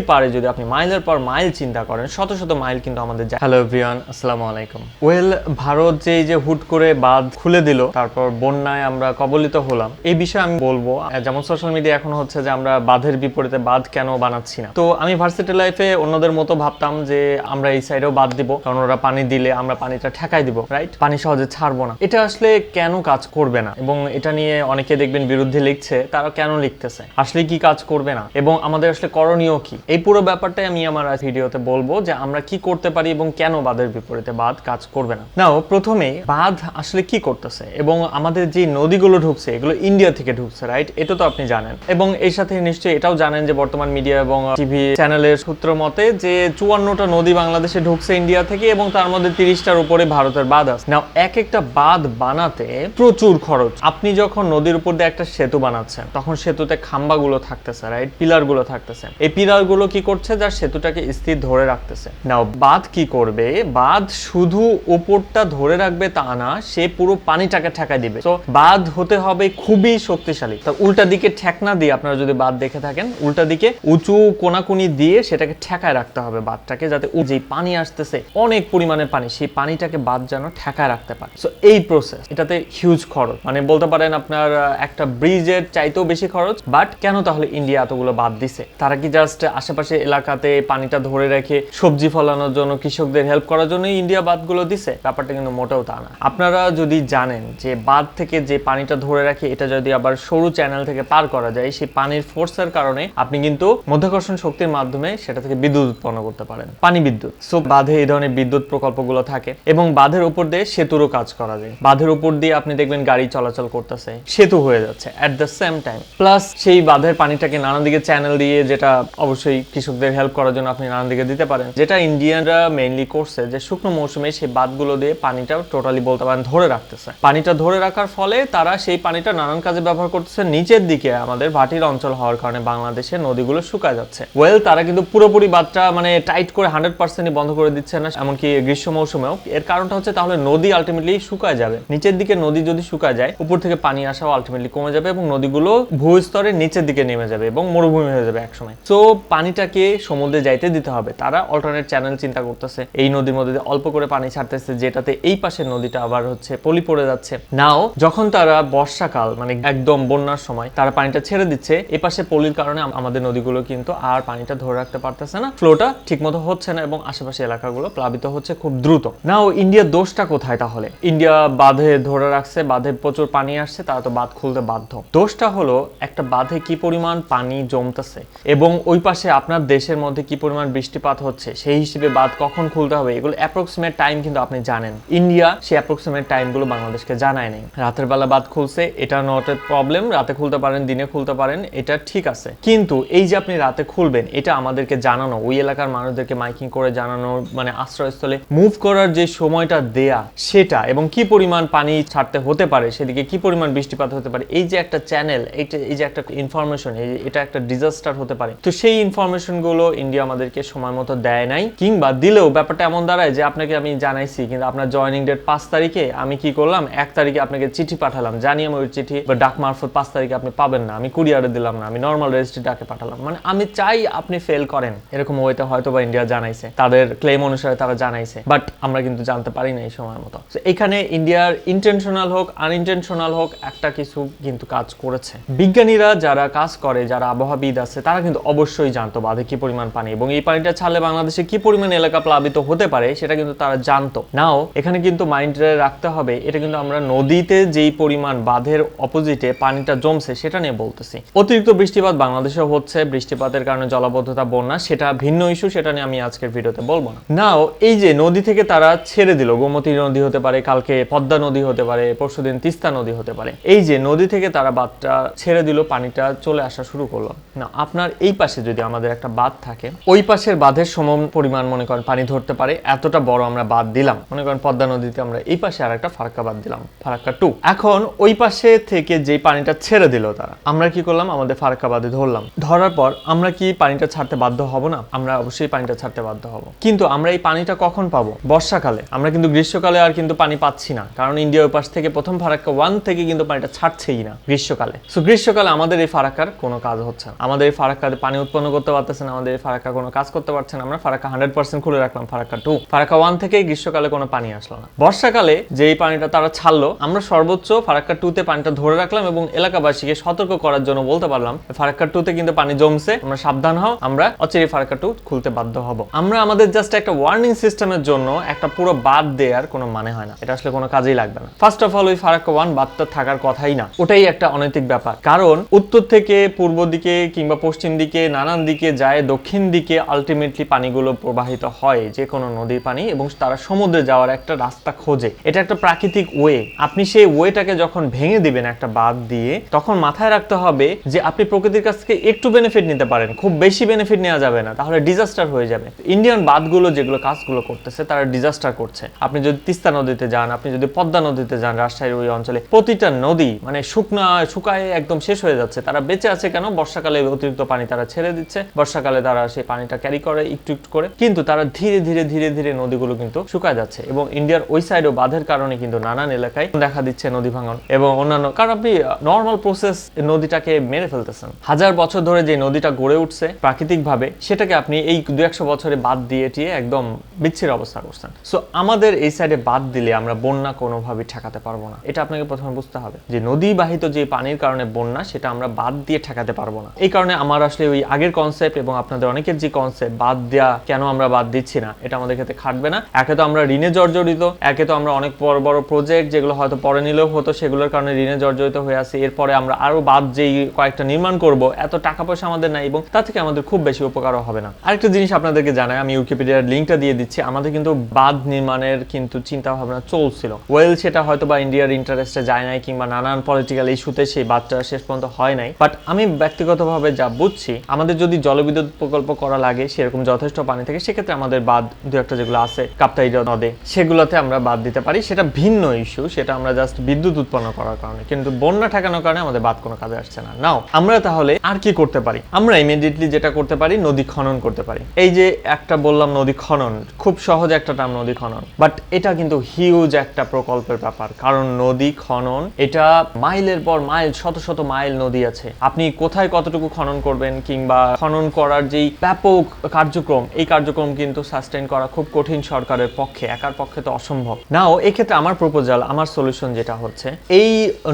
পারে যদি আপনি মাইলের পর মাইল চিন্তা করেন, শত শত মাইল কিন্তু আমাদের হ্যালো এভরিওয়ান আসসালামু আলাইকুম। ওয়েল, ভারত যে এই যে হুট করে বাঁধ খুলে দিল, তারপর বন্যায় আমরা কবলিত হলাম। এই বিষয়ে আমি বলব, যেমন সোশ্যাল মিডিয়া এখন হচ্ছে যে আমরা বাঁধের বিপরীতে বাঁধ কেন বানাচ্ছি না। তো আমি ভার্সিটি লাইফে অন্যদের মতো ভাবতাম যে আমরা এই সাইডেও বাদ দিব, কারণ ওরা পানি দিলে আমরা পানিটা ঠেকাই দিব রাইট পানি সহজে ছাড়বো না। এটা আসলে কেন কাজ করবে না? এবং এটা নিয়ে অনেকে দেখবেন বিরুদ্ধে লিখছে, তারা কেন লিখতেছে? আসলে কি কাজ করবে না? এবং আমাদের আসলে করণীয় কি? এই পুরো ব্যাপারটাই আমি আমার ভিডিওতে বলব যে আমরা কি করতে পারি এবং কেন বাঁধের বিপরীতে বাঁধ কাজ করবে না। নাও প্রথমে বাঁধ আসলে কি করতেছে এবং আমাদের যে নদীগুলো ঢুকছে, এগুলো ইন্ডিয়া থেকে ঢুকছে রাইট এটা তো আপনি জানেন। এবং এর সাথে নিশ্চয়ই এটাও জানেন যে বর্তমান মিডিয়া এবং টিভি চ্যানেলের সূত্র মতে যে চুয়ান্নটা নদী বাংলাদেশে ঢুকছে ইন্ডিয়া থেকে এবং তার মধ্যে তিরিশটার উপরে ভারতের বাঁধ আছে। নাও এক একটা বাঁধ বানাতে প্রচুর খরচ। আপনি যখন নদীর উপর দিয়ে একটা সেতু বানাচ্ছেন, তখন সেতুতে খাম্বাগুলো থাকতেছে রাইট পিলারগুলো থাকতেছে। এই পিলারগুলো কি করছে? যার সেতুটাকে স্থির ধরে রাখতেছে। নাও, বাঁধ কি করবে? বাঁধ শুধু উপরটা ধরে রাখবে তা না, সে পুরো পানিটাকে ঠেকা দিবে। তো বাঁধ হতে হবে খুবই শক্তিশালী। তা উল্টা দিকে ঠেকনা দিয়ে আপনারা যদি বাঁধ দেখে থাকেন, উল্টা দিকে উঁচু কোনাকুনি দিয়ে সেটাকে ঠেকায় রাখতে হবে বাঁধটাকে, যাতে উ- যেই পানি আসতেছে, অনেক পরিমাণের পানি, সেই পানিটাকে বাঁধ যেন ঠেকায় রাখতে পারে। সো এই প্রসেস এটাতে হিউজ খরচ। মানে বলতে পারেন আপনার একটা ব্রিজের চাইতেও বেশি খরচ বাট কেন তাহলে ইন্ডিয়া এতগুলো বাদ দিছে? তারা কি জাস্ট আশেপাশে এলাকাতে পানিটা ধরে রেখে সবজি ফলানোর জন্য কৃষকদের হেল্প করার জন্য ইন্ডিয়া বাঁধগুলো দিছে। ব্যাপারটা কিন্তু মোটেও তা না। আপনারা যদি জানেন যে বাঁধ থেকে যে পানিটা ধরে রাখে, এটা যদি আবার সরু চ্যানেল থেকে পার করা যায়, সেই পানির ফোর্সের কারণে আপনি কিন্তু মধ্যাকর্ষণ শক্তির মাধ্যমে সেটা থেকে বিদ্যুৎ উৎপন্ন করতে পারেন। পানি বিদ্যুৎ। সো বাঁধে এই ধরনের বিদ্যুৎ প্রকল্পগুলো থাকে এবং বাঁধের উপর দিয়ে সেতুরও কাজ করা যায়। বাঁধের উপর দিয়ে আপনি দেখবেন গাড়ি চলাচল করতেছে। সেতু হয়ে যাচ্ছে at the same time plus সেই বাঁধের পানিটাকে নানান দিকে চ্যানেল দিয়ে, যেটা অবশ্যই কৃষকদের হেল্প করার জন্য আপনি নানান দিকে দিতে পারেন। যেটা ইন্ডিয়ানরা মেইনলি করছে যে, শুকনো মৌসুমে সেই বাঁধগুলো দিয়ে পানিটা টোটালি বলতে পারেন ধরে রাখতেছে। পানিটা ধরে রাখার ফলে তারা সেই পানিটা নানান কাজে ব্যবহার করতেছে। নিচের দিকে আমাদের ভাটির অঞ্চল হওয়ার কারণে বাংলাদেশের নদীগুলো শুকায় যাচ্ছে। ওয়েল তারা কিন্তু পুরোপুরি বাঁধটা মানে টাইট করে হান্ড্রেড পার্সেন্টই বন্ধ করে দিচ্ছে না, এমনকি গ্রীষ্ম মৌসুমেও। এর কারণটা হচ্ছে তাহলে নদী আলটিমেটলি শুকায় যাবে। নিচের দিকে নদী যদি শুকায় যায়, উপর থেকে পানি আসাও আলটিমেটলি কমে যাবে এবং নদীগুলো ভূস্তরের নিচের দিকে নেমে যাবে এবং মরুভূমি হয়ে যাবে একসময়। তো পানিটাকে সমুদ্রে যাইতে দিতে হবে। তারা অল্টারনেট চ্যানেল চিন্তা করতেছে, এই নদীর মধ্যে অল্প করে পানি ছাড়তেছে, যেটাতে এই পাশের নদীটা আবার হচ্ছে পলি পড়ে যাচ্ছে। নাও যখন তারা বর্ষাকাল মানে একদম বন্যার সময়, তারা পানিটা ছেড়ে দিচ্ছে এই পাশে পলির কারণে আমাদের নদীগুলো কিন্তু আর পানিটা ধরে রাখতে পারতেছে না। ফ্লোটা ঠিকমতো হচ্ছে না এবং আশেপাশে এলাকাগুলো প্লাবিত হচ্ছে খুব দ্রুত। নাও ইন্ডিয়ার দোষটা কোথায় তাহলে? ইন্ডিয়া বাঁধে ধরে রাখছে, বাঁধে প্রচুর পানি আসছে, তারা তো বাঁধ খুলতে বাধ্য। দোষটা হলো, একটা বাঁধে কি পরিমাণ পানি জমতেছে এবং ওই পাশে আপনার দেশের মধ্যে কি পরিমাণ বৃষ্টিপাত হচ্ছে, সেই হিসেবে বাঁধ কখন খুলতে হবে, এগুলো অ্যাপ্রক্সিমেট টাইম কিন্তু আপনি জানেন। ইন্ডিয়া সেই অ্যাপ্রক্সিমেট টাইমগুলো বাংলাদেশকে জানায় নেই। রাতের বেলা বাদ খুলছে, এটা নট এ প্রবলেম রাতে খুলতে পারেন, দিনে খুলতে পারেন, এটা ঠিক আছে। কিন্তু এই যে আপনি রাতে খুলবেন, এটা আমাদেরকে জানানো, ওই এলাকার মানুষদেরকে মাইকিং করে জানানো মানে আশ্রয়স্থলে মুভ করার যে সময়টা দেয়া, সেটা এবং কি পরিমাণ পানি ছাড়তে হতে পারে, সেদিকে কি পরিমাণ বৃষ্টিপাত হতে পারে, এই যে একটা চ্যানেল এই যে একটা ইনফরমেশন এটা একটা ডিজাস্টার হতে পারে। তো সেই ইনফরমেশনগুলো ইন্ডিয়া আমাদেরকে সময় মতো দেয় নাই, কিংবা দিলেও ব্যাপারটা এমন দাঁড়ায় যে আপনাকে আমি জানাইছি, কিন্তু আপনার জয়নিং ডেট পাঁচ তারিখে আমি কি করলাম? এক তারিখে আপনাকে চিঠি পাঠালাম জানি আমি ওই চিঠি বা ডাক মারফত পাঁচ তারিখে আপনি পাবেন না, আমি কুরিয়ারে দিলাম না, আমি নর্মাল রেজিস্ট্রি ডাকে পাঠালাম। মানে আমি চাই আপনি ফেল করেন। এরকম ওয়েতে হয়তো বা ইন্ডিয়া জানাইছে, তাদের ক্লেম অনুসারে তারা জানাইছে বাট আমরা কিন্তু জানতে পারি না এই সময় মতো। এখানে ইন্ডিয়ার ইন্টেনশনাল হোক আনইনটেনশনাল হোক, একটা কিছু কিন্তু কাজ করেছে। বিজ্ঞানীরা যারা কাজ করে, যারা আবহাওয়াবিদ আছে, তারা কিন্তু অবশ্যই জানতো বাঁধে কি পরিমাণ পানি এবং এই পানিটা ছাড়লে বাংলাদেশে কি পরিমাণ এলাকা প্লাবিত হতে পারে সেটা কিন্তু তারা জানতো। নাও, এখানে কিন্তু মাইন্ডে রাখতে হবে, এটা কিন্তু আমরা নদীতে যেই পরিমাণ বাঁধের অপোজিটে পানিটা জমছে সেটা নিয়ে বলতেছি। অতিরিক্ত বৃষ্টিপাত বাংলাদেশেও হচ্ছে, বৃষ্টিপাতের কারণে জলাবদ্ধতা, বন্যা, সেটা ভিন্ন ইস্যু সেটা নিয়ে আমি আজকের ভিডিওতে বলব না। নাও, এই যে নদী থেকে তারা ছেড়ে দিল, গোমতী নদী হতে পারে, কালকে পদ্মা নদী হতে পারে, পরশুদিন তিস্তা নদী হতে পারে। এই যে নদী থেকে তারা বাঁধটা ছেড়ে দিল, পানিটা চলে আসা শুরু করল। না আপনার এই পাশে যদি আমাদের একটা বাঁধ থাকে। ওই পাশের বাঁধের সম পরিমাণ মনে করেন পানি ধরতে পারে, এতটা বড় আমরা বাঁধ দিলাম। মনে করেন পদ্মা নদীতে আমরা এই পাশে আর একটা ফারাক্কা বাঁধ দিলাম, ফারাক্কা টু। এখন ওই পাশে থেকে যে পানিটা ছেড়ে দিল তারা, আমরা কি করলাম? আমাদের ফারাক্কা বাঁধে ধরলাম। ধরার পর আমরা কি পানিটা ছাড়তে বাধ্য হব না? আমরা অবশ্যই পানিটা ছাড়তে বাধ্য হব। কিন্তু আমরা এই পানিটা কখন পাবো? বর্ষাকালে। আমরা কিন্তু গ্রীষ্মকালে আর কিন্তু পানি পাচ্ছি না, কারণ ইন্ডিয়া ওই পাশ থেকে প্রথম ফারাক্কা ওয়ান থেকে কিন্তু পানিটা ছাড়ছেই না গ্রীষ্মকালে। সো গ্রীষ্মকালে আমাদের এই ফারাক্কার কোনো কাজ হচ্ছে না। আমাদের এই ফারাক্কাতে পানি উৎপন্ন করতে করতে পারতেছে না আমাদের ফারাক্কা কোনো কাজ করতে পারছে না আমরা, ফারাক্কা হান্ড্রেড পার্সেন্ট খুলে রাখলাম, ফারাক্কা টু ফারাক্কা ওয়ান থেকে গ্রীষ্মকালে কোনো পানি আসলো না। বর্ষাকালে যেই পানিটা তারা ছাড়লো, আমরা সর্বোচ্চ ফারাক্কা টুতে পানিটা ধরে রাখলাম এবং এলাকাবাসীকে সতর্ক করার জন্য বলতে পারলাম, ফারাক্কা টুতে কিন্তু পানি জমছে আমরা সাবধান হও, আমরা অচিরে ফারাক্কা টু খুলতে বাধ্য হব। আমরা আমাদের জাস্ট একটা ওয়ার্নিং সিস্টেমের জন্য একটা পুরো বাদ দেওয়ার কোনো মানে হয় না, এটা আসলে কোনো কাজেই লাগবে না। ফার্স্ট অফ অল ওই ফারাক্কা ওয়ান বাদটা থাকার কথাই না, ওটাই একটা অনৈতিক ব্যাপার। কারণ উত্তর থেকে পূর্ব দিকে কিংবা পশ্চিম দিকে নানান দিকে যায়, দক্ষিণ দিকে আলটিমেটলি পানিগুলো প্রবাহিত হয়, যে কোনো নদীর পানি, এবং তারা সমুদ্রে যাওয়ার একটা রাস্তা খোঁজে। এটা একটা প্রাকৃতিক ওয়ে। আপনি সেই ওয়েটাকে যখন ভেঙে দিবেন একটা বাদ দিয়ে, তখন মাথায় রাখতে হবে যে আপনি প্রকৃতির কাছ থেকে একটু বেনিফিট নিতে পারেন। খুব বেশি বেনিফিট নেওয়া যাবে না, তাহলে ডিজাস্টার হয়ে যাবে। ইন্ডিয়ান বাঁধগুলো যেগুলো কাজগুলো করতেছে, তারা ডিজাস্টার করছে। আপনি যদি তিস্তা নদীতে যান, আপনি যদি পদ্মা নদীতে যান, রাজশাহীর ওই অঞ্চলে, প্রতিটা নদী মানে শুকনা, শুকায় একদম শেষ হয়ে যাচ্ছে। তারা বেঁচে আছে কেন? বর্ষাকালে অতিরিক্ত পানি তারা ছেড়ে দিচ্ছে। বর্ষাকালে তারা সেই পানিটা ক্যারি করে একটু একটু করে। কিন্তু তারা ধীরে ধীরে ধীরে ধীরে নদীগুলো কিন্তু শুকায় যাচ্ছে এবং ইন্ডিয়ার ওই সাইডও বাঁধের কারণে কিন্তু নানান এলাকায় দেখা দিচ্ছে নদী ভাঙন এবং অন্যান্য কারণ আপনি নর্মাল প্রসেস নদীটাকে মেরে ফেলতেছেন। হাজার বছর ধরে যে নদীটা গড়ে উঠছে প্রাকৃতিকভাবে, সেটাকে আপনি এই দু একশো বছরে বাদ দিয়ে টিয়ে একদম বিচ্ছির অবস্থা করছেন। সো আমাদের এই সাইডে বাদ দিলে আমরা বন্যা কোনোভাবেই ঠেকাতে পারব না। এটা আপনাকে প্রথমে বুঝতে হবে যে নদী বাহিত যে পানির কারণে বন্যা, সেটা আমরা বাদ দিয়ে ঠেকাতে পারব না। এই কারণে আমার আসলে ওই আগের কনসেপ্ট এবং আপনাদের অনেকের যে কনসেপ্ট বাদ দেওয়া কেন আমরা বাদ দিচ্ছি না, এটা আমাদের ক্ষেত্রে খাটবে না। একে তো আমরা ঋণে জর্জরিত, একে তো আমরা অনেক বড় বড় প্রজেক্ট যেগুলো হয়তো পরে নিলেও হতো, সেগুলোর কারণে ঋণে জর্জরিত হয়ে আছে। এরপরে আমরা আরও বাদ যেই কয়েকটা নির্মাণ করব, এত টাকা পয়সা আমাদের নাই এবং তা থেকে আমাদের খুব বেশি উপকারও হবে না। আরেকটা জিনিস আপনাদেরকে জানাই, আমি উইকিপিডিয়ার লিঙ্কটা দিয়ে দিচ্ছি। আমাদের কিন্তু বাঁধ নির্মাণের কিন্তু চিন্তা ভাবনা চলছিল। ওয়েল সেটা হয়তো বা ইন্ডিয়ার ইন্টারেস্টে যায় নাই কিংবা নানান পলিটিক্যাল ইস্যুতে সেই বাদটা শেষ পর্যন্ত হয় নাই। বাট আমি ব্যক্তিগতভাবে যা বুঝছি, আমাদের যদি জলবিদ্যুৎ প্রকল্প করা লাগে, সেরকম যথেষ্ট পানি থাকে, সেক্ষেত্রে আমাদের বাদ দু একটা যেগুলো আছে কাপ্তাই নদে, সেগুলোতে আমরা বাদ দিতে পারি। সেটা ভিন্ন ইস্যু সেটা আমরা জাস্ট বিদ্যুৎ উৎপন্ন করার কারণে। কিন্তু বন্যা ঠেকানোর কারণে আমাদের বাদ কোনো কাজে আসছে না। নাও আমরা তাহলে আর কি করতে পারি? আমরা ইমিডিয়েটলি যেটা করতে পারি, নদী খনন করতে পারি। এই যে একটা বললাম নদী খনন, খুব সহজ একটা নাম নদী খনন। বাট এটা কিন্তু হিউজ একটা প্রকল্পের ব্যাপার। কারণ নদী খনন, এটা মাইলের পর মাইল, শত শত মাইল নদী আছে। আপনি কোথায় কতটুকু খনন করবেন কিংবা খনন করার যেই ব্যাপক কার্যক্রম, এই কার্যক্রম কিন্তু সাস্টেইন করা খুব কঠিন সরকারের পক্ষে, একার পক্ষে তো অসম্ভব। নাও এক্ষেত্রে আমার প্রপোজাল আমার সলিউশন যেটা হচ্ছে, এই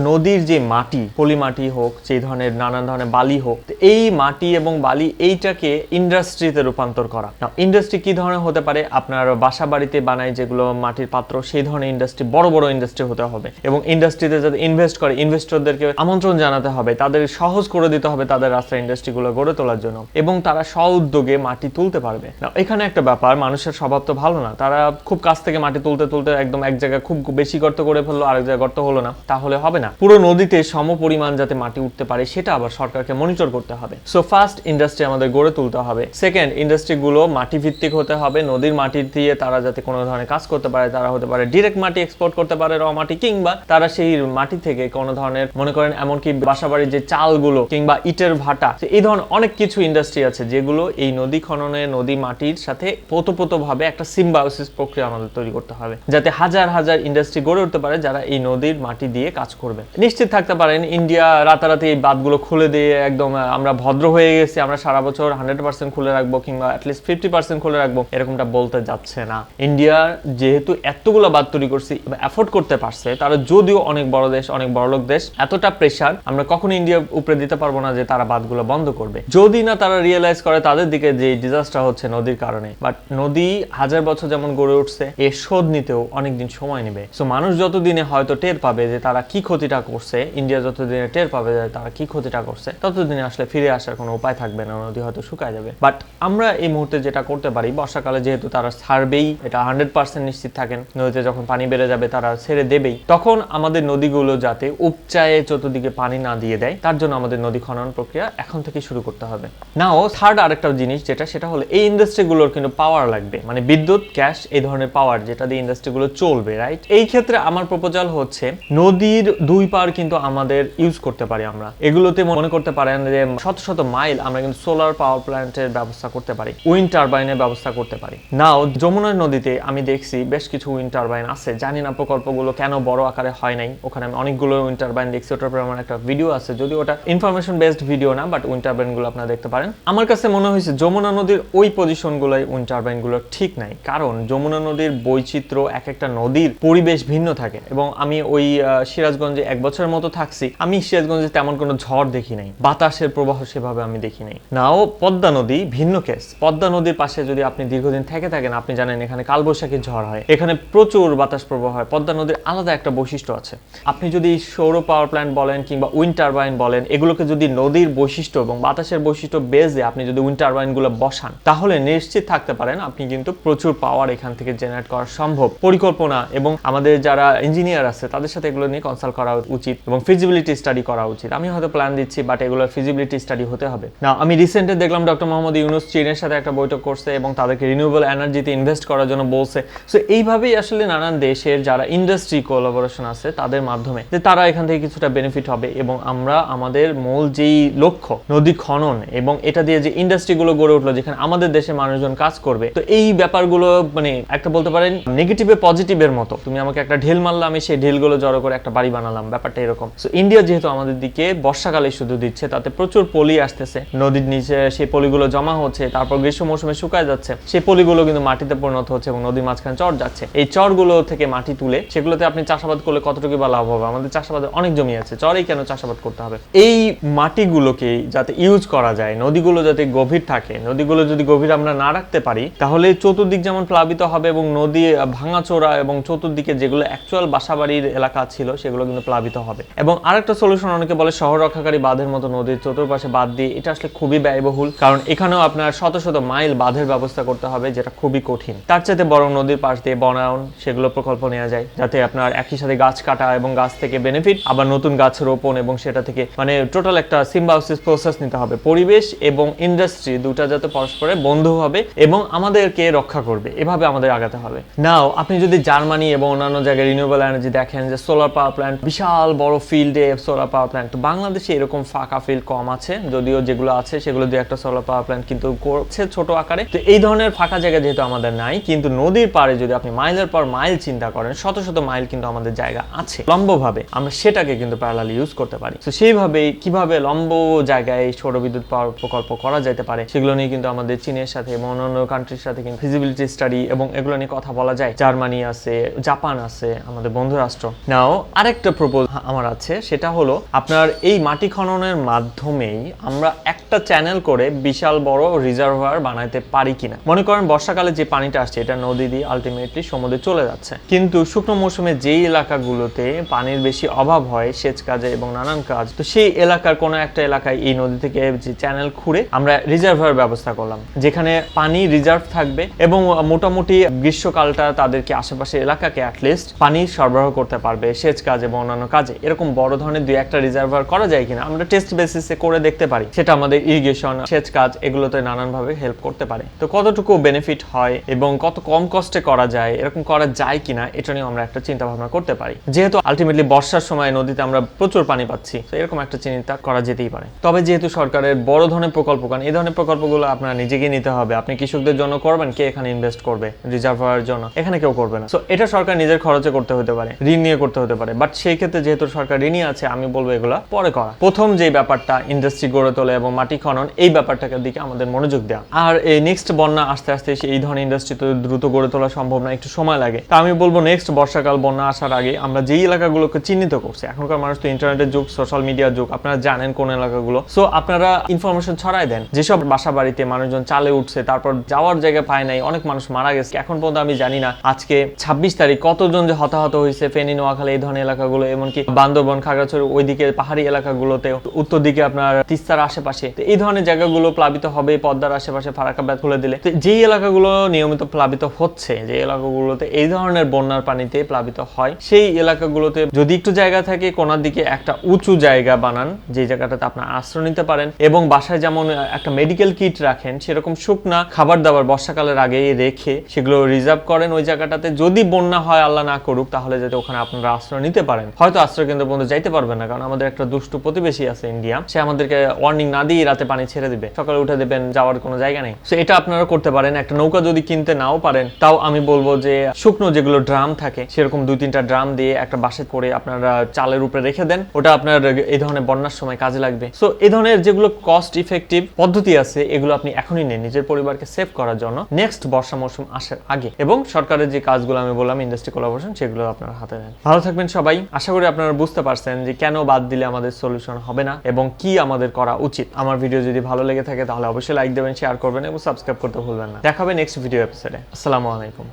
নদীর যে মাটি, পলি মাটি হোক যে ধরনের নানান ধরনের বালি হোক, এই মাটি এবং বালি এইটাকে ইন্ডাস্ট্রিতে রূপান্তর করা। নাও ইন্ডাস্ট্রি কি ধরনের হতে পারে? আপনার বাসা বাড়িতে বানায় যেগুলো মাটির পাত্র, সেই ধরনের ইন্ডাস্ট্রি বড় বড় ইন্ডাস্ট্রি হতে হবে। এবং ইন্ডাস্ট্রিতে যাতে ইনভেস্ট করে ইনভেস্টরদেরকে আমন্ত্রণ জানাতে হবে, তাদের সহজ করে দিতে হবে তাদের রাস্তায় ইন্ডাস্ট্রিগুলো গড়ে তোলার জন্য। এবং তারা স্ব উদ্যোগে মাটি তুলতে পারবে। না এখানে একটা ব্যাপার, মানুষের স্বভাব তো ভালো না। তারা খুব কাছ থেকে মাটি তুলতে তুলতে একদম এক জায়গায় খুব বেশি গর্ত করে ফেলল, আরেক জায়গায় গর্ত হলো না। তাহলে হবে না। পুরো নদীতে সম পরিমাণ যাতে মাটি উঠতে পারে, সেটা আবার সরকারকে মনিটর করতে হবে। সো ফার্স্ট ইন্ডাস্ট্রি আমাদের গড়ে তুলতে হবে। সেকেন্ড ইন্ডাস্ট্রিগুলো মাটি ভিত্তিক হতে হবে। নদীর মাটি দিয়ে তারা যাতে কোনো ধরনের কাজ করতে পারে, তারা হতে পারে ডিরেক্ট মাটি এক্সপোর্ট করতে পারে র মাটি, কিংবা তারা সেই মাটি থেকে কোনো ধরনের, মনে করেন এমনকি বাসাবাড়ির যে চালগুলো, কিংবা ইটের ভাটা, এই ধরনের অনেক কিছু ইন্ডাস্ট্রি আছে, যেগুলো এই নদী খননে, নদী মাটির সাথে পোতপোতভাবে একটা সিম্বায়োসিস প্রক্রিয়া আমাদের তৈরি করতে হবে, যাতে হাজার হাজার ইন্ডাস্ট্রি গড়ে উঠতে পারে যারা এই নদীর মাটি দিয়ে কাজ করবে। নিশ্চিত থাকতে পারেন ইন্ডিয়া রাতারাতি এই বাঁধগুলো খুলে দিয়ে একদম আমরা ভদ্র হয়ে গেছি, আমরা সারা বছর হান্ড্রেড পার্সেন্ট খুলে রাখব কিংবা অ্যাটলিস্ট ফিফটি পার্সেন্ট খুলে রাখব, এরকমটা বলতে যাচ্ছে না। ইন্ডিয়া যেহেতু এতগুলো বাদ তৈরি করছি অ্যাফোর্ড করতে পারছে, তারা যদিও অনেক বড় দেশ, অনেক বড় লোক দেশ, এতটা প্রেশার আমরা কখনো ইন্ডিয়া উপরে দিতে পারব না যে তারা বাঁধগুলো বন্ধ করবে। যদি না তারা রিয়েলাইজ করে তাদের দিকে যে ডিজাস্টার হচ্ছে নদীর কারণে। বাট নদী হাজার বছর যেমন গড়ে উঠছে এর শোধ নিতেও অনেকদিন সময় নেবে। সো মানুষ যতদিনে হয়তো টের পাবে যে তারা কি ক্ষতিটা করছে ইন্ডিয়া যতদিনে টের পাবে যে তারা কি ক্ষতিটা করছে, ততদিনে আসলে ফিরে আসার কোনো উপায় থাকবে না, নদী হয়তো শুকায় যাবে। বাট আমরা এই মুহূর্তে যেটা করতে পারি, বর্ষাকালে যেহেতু তারা ছাড়বেই, এটা হান্ড্রেড পার্সেন্ট নিশ্চিত থাকেন, নদীতে যখন পানি বেড়ে যাবে তারা ছেড়ে দেবেই। তখন আমাদের নদীগুলো যাতে উপচায়ে চতুর্দিকে পানি না দিয়ে দেয়, তার জন্য আমাদের নদী খনন প্রক্রিয়া এখন থেকে শুরু করতে হবে। নাও থার্ড আরেকটা জিনিস যেটা, সেটা হলো এই ইন্ডাস্ট্রিগুলোর কিন্তু পাওয়ার লাগবে। মানে বিদ্যুৎ গ্যাস এই ধরনের পাওয়ার যেটা দিয়ে ইন্ডাস্ট্রিগুলো চলবে রাইট এই ক্ষেত্রে আমার প্রপোজাল হচ্ছে নদীর দুই পার কিন্তু আমাদের ইউজ করতে পারি আমরা। এগুলোতে মনে করতে পারেন যে শত শত মাইল আমরা কিন্তু সোলার পাওয়ার প্ল্যান্টের ব্যবস্থা করতে পারি উইন্ড টারবাইনের ব্যবস্থা করতে পারি। নাও যমুনা নদীতে আমি দেখছি বেশ কিছু উইন্ড টারবাইন আছে। জানি না প্রকল্পগুলো কেন বড় আকারে হয় নাই। ওখানে আমি অনেকগুলো উইন্ড টারবাইন দেখছি। ওটার উপরে আমার একটা ভিডিও আছে। যদি ওটা ইনফরমেশন বেসড ভিডিও না বাট উইন্ড টারবাইনগুলো আপনারা দেখতে পারেন। পারেন। আমার কাছে মনে হয়েছে যমুনা নদীর ওই পজিশনগুলোই উইন্ড টারবাইনগুলো ঠিক নাই। কারণ যমুনা নদীর বৈচিত্র্য এক একটা নদীর পরিবেশ ভিন্ন থাকে এবং আমি ওই সিরাজগঞ্জে এক বছরের মতো থাকছি। আমি সিরাজগঞ্জে তেমন কোনো ঝড় দেখি নাই। বাতাসের প্রবাহ সেভাবে আমি দেখি নাই। নাও পদ্মা নদী, ভিন্ন কেস পদ্মা নদীর পাশে যদি আপনি দীর্ঘদিন থেকে থাকেন, আপনি জানেন এখানে কালবৈশাখী ঝড় হয়। এখানে প্রচুর বাতাস প্রবাহ হয়। পদ্মা নদীর আলাদা একটা বৈশিষ্ট্য আছে। আপনি যদি সৌর পাওয়ার প্ল্যান্ট বলেন কিংবা উইন্ড টারবাইন বলেন, এগুলোকে যদি নদীর বৈশিষ্ট্য এবং বাতাসের বৈশিষ্ট্য বেজে আপনি যদি উইন্ড টারবাইনগুলো বসান, তাহলে নিশ্চিত থাকতে পারেন আপনি কিন্তু প্রচুর পাওয়ার এখান থেকে জেনারেট করা সম্ভব। পরিকল্পনা এবং আমাদের যারা ইঞ্জিনিয়ার আছে, তাদের সাথে এগুলো নিয়ে কনসাল্ট করা উচিত এবং ফিজিবিলিটি স্টাডি করা উচিত। আমি হয়তো প্ল্যান দিচ্ছি বাট এগুলো ফিজিবিলিটি স্টাডি হতে হবে। না আমি রিসেন্টলি দেখলাম ডক্টর মোহাম্মদ ইউনুস চীনের সাথে একটা বৈঠক করছে এবং তাদেরকে রিনিউয়েবল এনার্জিতে ইনভেস্ট করার জন্য বলছে। সো এইভাবেই আসলে নানান দেশের যারা ইন্ডাস্ট্রি কোলাবোরেশন আছে, তাদের মাধ্যমে যে তারা এখান থেকে কিছুটা বেনিফিট হবে এবং আমরা, আমাদের মূল যেই লক্ষ্য, নদী খনন এবং এটা দিয়ে যে ইন্ডাস্ট্রিগুলো গড়ে উঠল, যেখানে আমাদের দেশের মানুষজন কাজ করবে, তো এই ব্যাপারগুলো মানে একটা বলতে পারেন নেগেটিভে পজিটিভের মতো। তুমি আমাকে একটা ঢিল মারলে, আমি সেই ঢিলগুলো জড়ো করে একটা বাড়ি বানালাম, ব্যাপারটা এরকম। সো ইন্ডিয়া যেহেতু আমাদের দিকে বর্ষাকালে শুধু দিচ্ছে, তাতে প্রচুর পলি আসতেছে। নদীর নিচে সেই পলিগুলো জমা হচ্ছে, তারপর গ্রীষ্ম মৌসুমে শুকায় যাচ্ছে। সেই পলিগুলো কিন্তু মাটিতে পরিণত হচ্ছে এবং নদীর মাঝখানে চর যাচ্ছে। এই চরগুলো থেকে মাটি তুলে, সেগুলোতে আপনি চাষাবাদ করলে কতটুকু বা লাভ হবে? আমাদের চাষাবাদের অনেক জমি আছে, চরেই কেন চাষাবাদ করতে হবে? এই মাটিগুলোকে যাতে ইউজ করা যায় নদীগুলো যাতে গভীর থাকে, নদীগুলো যদি গভীর আমরা না রাখতে পারি, তাহলে চতুর্দিক যেমন প্লাবিত হবে এবং নদী ভাঙাচোরা এবং চতুর্দিকে যেগুলো অ্যাকচুয়াল বাসাবাড়ির এলাকা ছিল, সেগুলো কিন্তু প্লাবিত হবে। এবং আরেকটা সলিউশন অনেকে বলে শহর রক্ষাকারী বাঁধের মতো নদীর চতুর্পাশে বাঁধ দিয়ে, এটা আসলে খুবই ব্যয়বহুল। কারণ এখানেও আপনার শত শত মাইল বাঁধের ব্যবস্থা করতে হবে, যেটা খুবই কঠিন। তার চাইতে বড় নদীর পাশ দিয়ে বনায়ন, সেগুলো প্রকল্প নেওয়া যায়, যাতে আপনার একই সাথে গাছ কাটা এবং গাছ থেকে বেনিফিট আবার নতুন গাছ রোপণ এবং সেটা থেকে মানে টোটাল একটা সিম্বাউসিস প্রসেস নিতে হবে। পরিবেশ এবং ইন্ডাস্ট্রি দুটা যাতে পরস্পরে বন্ধু হবে এবং আমাদেরকে রক্ষা করবে। এভাবে আমাদের আগাতে হবে। নাও আপনি যদি জার্মানি এবং অন্যান্য জায়গায় রিনিউয়েবল এনার্জি দেখেন যে সোলার পাওয়ার প্ল্যান্ট বিশাল বড় ফিল্ডে সোলার পাওয়ার প্ল্যান্ট তো বাংলাদেশে এরকম ফাঁকা ফিল্ড কম আছে, যদিও যেগুলো আছে সেগুলো দিয়ে একটা সোলার পাওয়ার প্ল্যান্ট কিন্তু করছে ছোট আকারে। তো এই ধরনের ফাঁকা জায়গা যেহেতু আমাদের নাই, কিন্তু নদীর পাড়ে যদি আপনি মাইলের পর মাইল চিন্তা করেন, শত শত মাইল কিন্তু আমাদের জায়গা আছে। লম্বভাবে আমরা সেটাকে কিন্তু প্যারালাল ইউজ করতে পারি। তো সেইভাবে কীভাবে লম্ব জায়গায় সৌর বিদ্যুৎ পাওয়ার প্রকল্প করা যেতে পারে। সেগুলো নিয়ে কিন্তু আমাদের চীনের সাথে এবং অন্যান্য কান্ট্রির সাথে কিন্তু ফিজিবিলিটি স্টাডি এবং এগুলো নিয়ে কথা বলা যায়। জার্মানি আছে, জাপান আছে, আমাদের বন্ধু রাষ্ট্র নাও আরেকটা প্রপোজ আমার আছে, সেটা হলো আপনার এই মাটি খননের মাধ্যমেই আমরা একটা চ্যানেল করে বিশাল বড় রিজার্ভার বানাইতে পারি কিনা। মনে করেন বর্ষাকালে যে পানিটা আসছে, এটা নদী দিয়ে আলটিমেটলি সমুদ্রে চলে যাচ্ছে। কিন্তু শুকনো মৌসুমে যেই এলাকাগুলোতে পানির বেশি অভাব হয়, সেচ কাজে এবং নানান কাজ, তো সেই এলাকার কোনো একটা এলাকায় এই নদী থেকে যে চ্যানেল খুঁড়ে আমরা রিজার্ভার ব্যবস্থা করলাম, যেখানে পানি রিজার্ভ থাকবে এবং মোটামুটি গ্রীষ্মকালটা তাদেরকে আশেপাশে এলাকাকে অ্যাটলিস্ট পানি সরবরাহ করতে পারবে, সেচ কাজ এবং অন্যান্য কাজে। এরকম বড় ধরনের দুই একটা রিজার্ভার করা যায় কিনা আমরা টেস্ট বেসিসে করে দেখতে পারি। সেটা আমাদের ইরিগেশন সেচ কাজ এগুলোতে নানানভাবে হেল্প করতে পারে। তো কতটুকু বেনিফিট হয় এবং কত কম কষ্টে করা যায়, এরকম করা যায় কিনা, এটা নিয়ে আমরা একটা চিন্তা ভাবনা করতে পারি। যেহেতু আলটিমেটলি বর্ষার সময় নদীতে আমরা প্রচুর পানি পাচ্ছি, তো এরকম একটা চিন্তা করা যেতেই পারে। তবে যেহেতু সরকারের বড় প্রকল্প, কারণ এই ধরনের প্রকল্পগুলো আপনার নিজেকে নিতে হবে। আপনি কৃষকদের জন্য করবেন, কে এখানে ইনভেস্ট করবে? রিজার্ভার জন্য। এখানে কেউ করবে না। এটা সরকার নিজের খরচে করতে হতে পারে, ঋণ নিয়ে করতে হতে পারে। বাট সেই ক্ষেত্রে যেহেতু সরকার ঋণই আছে, আমি বলব এগুলা পরে করা। প্রথম যে ব্যাপারটা ইন্ডাস্ট্রি গড়ে তোলে এবং মাটি খনন, এই ব্যাপারটার দিকে আমাদের মনোযোগ দেওয়া আর এই নেক্সট বন্যা আস্তে আস্তে এই ধরনের ইন্ডাস্ট্রি তো দ্রুত গড়ে তোলা সম্ভব না, একটু সময় লাগে। তা আমি বলব নেক্সট বর্ষাকাল বন্যা আসার আগে আমরা যেই এলাকাগুলোকে চিহ্নিত করছি, এখনকার মানুষ তো ইন্টারনেটের যুগ সোশ্যাল মিডিয়ার যুগ, আপনারা জানেন কোন এলাকাগুলো। সো আপনারা ইনফরমেশন ছড়াই দেন। যেসব বাসা বাড়িতে মানুষজন চালে উঠছে, তারপর যাওয়ার জায়গা পায় নাই, অনেক মানুষ মারা গেছে। এখন পর্যন্ত আমি জানি না আজকে ছাব্বিশ তারিখ কতজন যে হতাহত হয়েছে ফেনী, নোয়াখালী, এই ধরনের এলাকাগুলো, এমনকি বান্দরবন, খাগড়াছড়ি, ওইদিকে পাহাড়ি এলাকাগুলোতে উত্তর দিকে আপনার তিস্তার আশেপাশে। এই ধরনের জায়গাগুলো প্লাবিত হবে পদ্মার আশেপাশে ফারাকাবাদ খুলে দিলে। যেই এলাকাগুলো নিয়মিত প্লাবিত হচ্ছে যে এলাকাগুলোতে এই ধরনের বন্যার পানিতে প্লাবিত হয়, সেই এলাকাগুলোতে যদি একটু জায়গা থাকে, কোনার দিকে একটা উঁচু জায়গা বানান যে জায়গাটাতে আপনার আশ্রয় নিতে পারেন, এবং বাসায় যেমন একটা মেডিকেল কিট রাখেন, সেরকম শুকনা খাবার দাবার বর্ষাকালের আগে রেখে সেগুলো রিজার্ভ করেন ওই জায়গাটাতে। যদি বন্যা হয়, আল্লাহ না করুক, তাহলে যাতে ওখানে আপনারা আশ্রয় নিতে পারেন। হয়তো আশ্রয় কেন্দ্র পর্যন্ত যাইতে পারবেন না, কারণ আমাদের একটা দুষ্টু প্রতিবেশী আছে ইন্ডিয়া। সে আমাদেরকে ওয়ার্নিং না দিয়ে রাতে পানি ছেড়ে দিবে। সকালে উঠে দেবেন, যাওয়ার কোনো জায়গা নেই। তো এটা আপনারা করতে পারেন। একটা নৌকা যদি কিনতে নাও পারেন, তাও আমি বলব যে, শুকনো যেগুলো ড্রাম থাকে, সেরকম দুই তিনটা ড্রাম দিয়ে একটা বাসে করে আপনারা চালের উপরে রেখে দেন। ওটা আপনার এই ধরনের বন্যার সময় কাজে লাগবে। সো এই ধরনের যেগুলো কস্ট ইফেক্টিভ পদ্ধতি আছে, এগুলো আপনি এখনই নিন। নিজের পরিবারকে সেভ করার জন্য নেক্সট বর্ষা মৌসুম আসার আগে। এবং সরকারের যে কাজগুলো আমি বললাম ইন্ডাস্ট্রি কোলাবোরেশন সেগুলো আপনার হাতে নেন। ভালো থাকবেন সবাই। আশা করি আপনারা বুঝতে পারছেন যে কেন বাদ দিলে আমাদের সলিউশন হবে না এবং কি আমাদের করা উচিত। আমার ভিডিও যদি ভালো লেগে থাকে, তাহলে অবশ্যই লাইক দেবেন শেয়ার করবেন এবং সাবস্ক্রাইব করতে ভুলবেন না। দেখা হবে নেক্সট ভিডিও এপিসোডে আসসালামু আলাইকুম।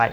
বাই